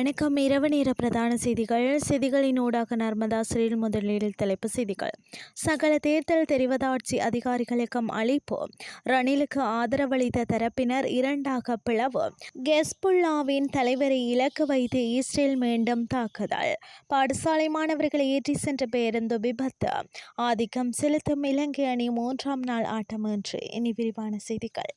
வணக்கம். இரவு நேர பிரதான செய்திகள். செய்திகளின் ஊடாக நர்மதா சிறில் முதலில் தலைப்பு செய்திகள். சகல தேர்தல் தெரிவதாட்சி அதிகாரிகளுக்கும் அழைப்பு. ரணிலுக்கு ஆதரவளித்த தரப்பினர் இரண்டாக பிளவு. கெஸ்புல்லாவின் தலைவரை இலக்கு வைத்து இஸ்ரேல் மீண்டும் தாக்குதல். பாடசாலை மாணவர்களை ஏற்றி சென்ற பேருந்து விபத்து. ஆதிக்கம் செலுத்தும் இலங்கை அணி மூன்றாம் நாள் ஆட்டமின்றி. இனி விரிவான செய்திகள்.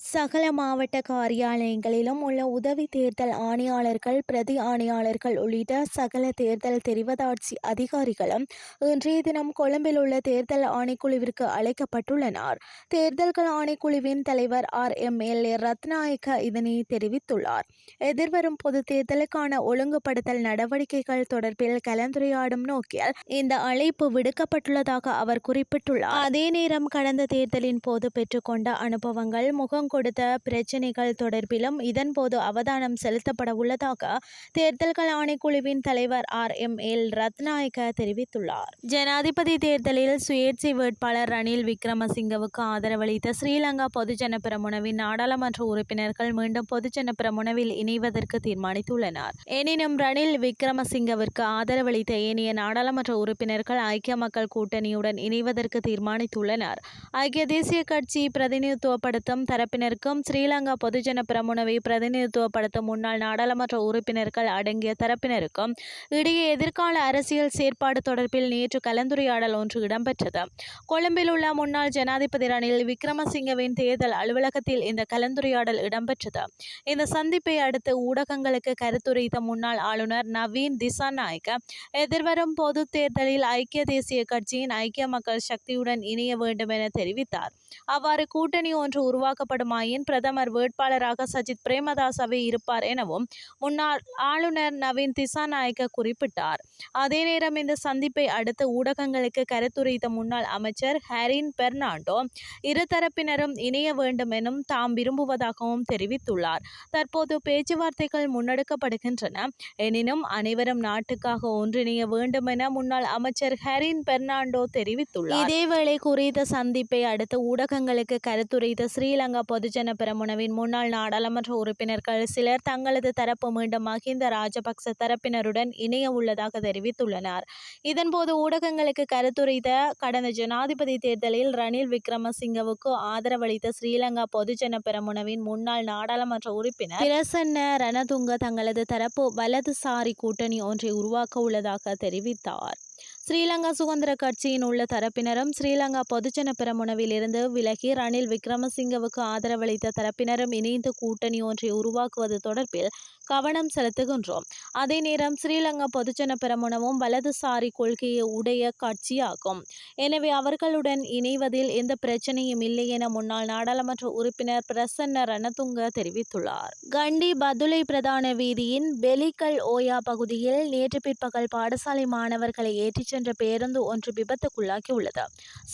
சகல மாவட்ட காரியாலயங்களிலும் உள்ள உதவி தேர்தல் ஆணையாளர்கள் பிரதி ஆணையாளர்கள் உள்ளிட்ட சகல தேர்தல் தெரிவதாட்சி அதிகாரிகளும் இன்றைய தினம் கொழும்பில் உள்ள தேர்தல் ஆணைக்குழுவிற்கு அழைக்கப்பட்டுள்ளனர். தேர்தல்கள் ஆணைக்குழுவின் தலைவர் R. M. L. A. Ratnayake இதனை தெரிவித்துள்ளார். எதிர்வரும் பொது தேர்தலுக்கான ஒழுங்குபடுத்தல் நடவடிக்கைகள் தொடர்பில் கலந்துரையாடும் நோக்கில் இந்த அழைப்பு விடுக்கப்பட்டுள்ளதாக அவர் குறிப்பிட்டுள்ளார். அதே நேரம் கடந்த தேர்தலின் போது பெற்றுக்கொண்ட அனுபவங்கள் முகம் கொடுத்த பிரச்சினைகள் தொடர்பிலும் இதன்போது அவதானம் செலுத்தப்பட உள்ளதாக தேர்தல்கள் ஆணைக்குழுவின் தலைவர் ஆர். எம். எல். ரத்நாயக்க தெரிவித்துள்ளார். ஜனாதிபதி தேர்தலில் சுயேட்சை வேட்பாளர் ரணில் விக்ரமசிங்கவுக்கு ஆதரவளித்த ஸ்ரீலங்கா பொதுஜன பிரமுனவின் நாடாளுமன்ற உறுப்பினர்கள் மீண்டும் பொதுஜன பிரமுனவில் இணைவதற்கு தீர்மானித்துள்ளனர். எனினும் ரணில் விக்ரமசிங்கவிற்கு ஆதரவளித்த ஏனைய நாடாளுமன்ற உறுப்பினர்கள் ஐக்கிய மக்கள் கூட்டணியுடன் இணைவதற்கு தீர்மானித்துள்ளனர். ஐக்கிய தேசிய கட்சி பிரதிநிதித்துவப்படுத்தும் தரப்பினருக்கும் ஸ்ரீலங்கா பொதுஜன பிரமுனவை பிரதிநிதித்துவப்படுத்தும் முன்னாள் நாடாளுமன்ற உறுப்பினர்கள் அடங்கிய தரப்பினருக்கும் இடையே எதிர்கால அரசியல் செயற்பாடு தொடர்பில் நேற்று கலந்துரையாடல் ஒன்று இடம்பெற்றது. கொழும்பில் உள்ள முன்னாள் ஜனாதிபதி ரணில் விக்ரமசிங்கவின் தேர்தல் அலுவலகத்தில் இந்த கலந்துரையாடல் இடம்பெற்றது. இந்த சந்திப்பை அடுத்து ஊடகங்களுக்கு கருத்துரைத்த முன்னாள் ஆளுநர் நவீன் திசாநாயக்க எதிர்வரும் பொது தேர்தலில் ஐக்கிய தேசிய கட்சியின் ஐக்கிய மக்கள் சக்தியுடன் இணைய வேண்டும் என தெரிவித்தார். அவ்வாறு கூட்டணி ஒன்று உருவாக்கப்படுமாயின் பிரதமர் வேட்பாளராக சஜித் பிரேமதாசவே இருப்பார் எனவும் முன்னாள் ஆளுநர் நவீன் திசாநாயக்க குறிப்பிட்டார். அதே நேரம் இந்த சந்திப்பை அடுத்து ஊடகங்களுக்கு கருத்துரைத்த முன்னாள் அமைச்சர் ஹரின் பெர்னாண்டோ இருதரப்பினரும் இணைய வேண்டும் எனும் தாம் விரும்புவதாகவும் தெரிவித்துள்ளார். தற்போது பேச்சுவார்த்தைகள் முன்னெடுக்கப்படுகின்றன. எனினும் அனைவரும் நாட்டுக்காக ஒன்றிணைய வேண்டும் என முன்னாள் அமைச்சர் ஹரின் பெர்னாண்டோ தெரிவித்துள்ளார். இதேவேளை குறித்த சந்திப்பை அடுத்து ஊடகங்களுக்கு கருத்துரைத்த ஸ்ரீலங்கா பொதுஜன பெரமுனவின் முன்னாள் நாடாளுமன்ற உறுப்பினர்கள் சிலர் தங்களது தரப்பு மீண்டும் மஹிந்த ராஜபக்ச தரப்பினருடன் இணைய உள்ளதாக தெரிவித்துள்ளனர். இதன்போது ஊடகங்களுக்கு கருத்துரைத்த கடந்த ஜனாதிபதி தேர்தலில் ரணில் விக்ரமசிங்கவுக்கு ஆதரவளித்த ஸ்ரீலங்கா பொதுஜன பெரமுனவின் முன்னாள் நாடாளுமன்ற உறுப்பினர் பிரசன்ன ரணதுங்க தங்களது தரப்பு வலதுசாரி கூட்டணி ஒன்றை உருவாக்க உள்ளதாக தெரிவித்தார். ஸ்ரீலங்கா சுதந்திர கட்சியின் உள்ள தரப்பினரும் ஸ்ரீலங்கா பொதுஜன பெரமுனவில் இருந்து விலகி ரணில் விக்ரமசிங்கவுக்கு ஆதரவளித்த தரப்பினரும் இணைந்து கூட்டணி ஒன்றை உருவாக்குவது தொடர்பில் கவனம் செலுத்துகின்றோம். அதே நேரம் ஸ்ரீலங்கா பொதுஜன பெரமுனவும் வலதுசாரி கொள்கையை உடைய கட்சியாகும். எனவே அவர்களுடன் இணைவதில் எந்த பிரச்சனையும் இல்லை என முன்னாள் நாடாளுமன்ற உறுப்பினர் பிரசன்ன ரணதுங்க தெரிவித்துள்ளார். கண்டி பதுளை பிரதான வீதியின் பெலிக்கல் ஓயா பகுதியில் நேற்று பிற்பகல் பாடசாலை மாணவர்களை ஏற்றிச் சென்ற பேருந்து ஒன்று விபத்துக்குள்ளாகியுள்ளது.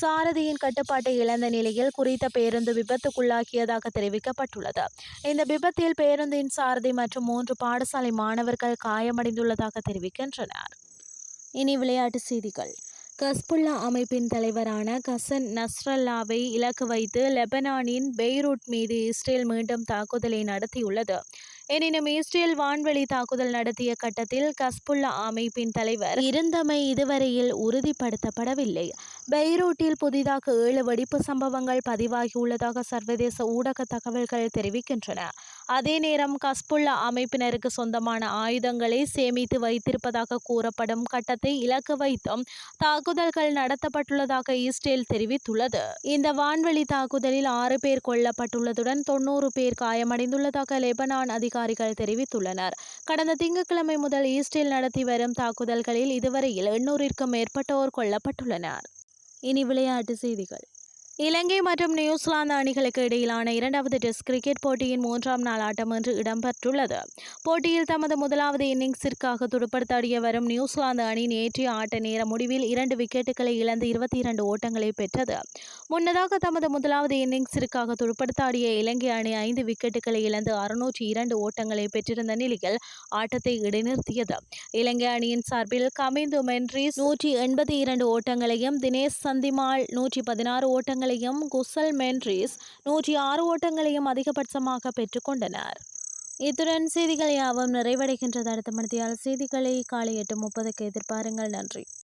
சாரதியின் கட்டுப்பாட்டை இழந்த நிலையில் குறித்த பேருந்து விபத்துக்குள்ளாகியதாக தெரிவிக்கப்பட்டுள்ளது. இந்த விபத்தில் பேருந்தின் சாரதி மற்றும் மூன்று பாடசாலை மாணவர்கள் காயமடைந்துள்ளதாக தெரிவிக்கின்றனர். இனி விளையாட்டு செய்திகள். கஸ்புல்லா அமைப்பின் தலைவரான கசன் நஸ்ரல்லாவை இலக்கு வைத்து லெபனானின் பெய்ரூட் மீது இஸ்ரேல் மீண்டும் தாக்குதலை நடத்தியுள்ளது. எனினும் இஸ்ரேல் வான்வெளி தாக்குதல் நடத்திய கட்டத்தில் கஸ்புல்லா அமைப்பின் தலைவர் இருந்தமை இதுவரையில் உறுதிப்படுத்தப்படவில்லை. பெய்ரூட்டில் புதிதாக ஏழு வெடிப்பு சம்பவங்கள் பதிவாகியுள்ளதாக சர்வதேச ஊடக தகவல்கள் தெரிவிக்கின்றன. அதே நேரம் கஸ்புல்லா அமைப்பினருக்கு சொந்தமான ஆயுதங்களை சேமித்து வைத்திருப்பதாக கூறப்படும் கட்டத்தை இலக்கு வைத்தும் தாக்குதல்கள் நடத்தப்பட்டுள்ளதாக இஸ்ரேல் தெரிவித்துள்ளது. இந்த வான்வெளி தாக்குதலில் ஆறு பேர் கொல்லப்பட்டுள்ளதுடன் தொன்னூறு பேர் காயமடைந்துள்ளதாக லெபனான் அதிகாரிகள் தெரிவித்துள்ளனர். கடந்த திங்கட்கிழமை முதல் இஸ்ரேல் நடத்தி வரும் தாக்குதல்களில் இதுவரையில் எண்ணூறிற்கும் மேற்பட்டோர் கொல்லப்பட்டுள்ளனர். இனி விளையாட்டு செய்திகள். இலங்கை மற்றும் நியூசிலாந்து அணிகளுக்கு இடையிலான இரண்டாவது டெஸ்ட் கிரிக்கெட் போட்டியின் மூன்றாம் நாள் ஆட்டம் இன்று இடம்பெற்றுள்ளது. போட்டியில் தமது முதலாவது இன்னிங்ஸிற்காக துடுப்படுத்தாடிய வரும் நியூசிலாந்து அணி நேற்றைய ஆட்ட நேர முடிவில் இரண்டு விக்கெட்டுகளை இழந்து இருபத்தி இரண்டு ஓட்டங்களை பெற்றது. முன்னதாக தமது முதலாவது இன்னிங்ஸிற்காக துடுப்படுத்தாடிய இலங்கை அணி ஐந்து விக்கெட்டுகளை இழந்து அறுநூற்றி இரண்டு ஓட்டங்களை பெற்றிருந்த நிலையில் ஆட்டத்தை இடைநிறுத்தியது. இலங்கை அணியின் சார்பில் கமிந்து மென்ரிஸ் நூற்றி எண்பத்தி இரண்டு ஓட்டங்களையும் தினேஷ் சந்திமால் நூற்றி பதினாறு ஓட்டங்கள் ஓட்டங்களையும் குசல் மென்ரிஸ் நூற்றி ஆறு ஓட்டங்களையும் அதிகபட்சமாக பெற்றுக்கொண்டனர். இத்துடன் செய்திகள் யாவும் நிறைவடைகின்றது. அடுத்த மணித்தியால் செய்திகளை காலை எட்டு முப்பதுக்கு எதிர்பாருங்கள். நன்றி.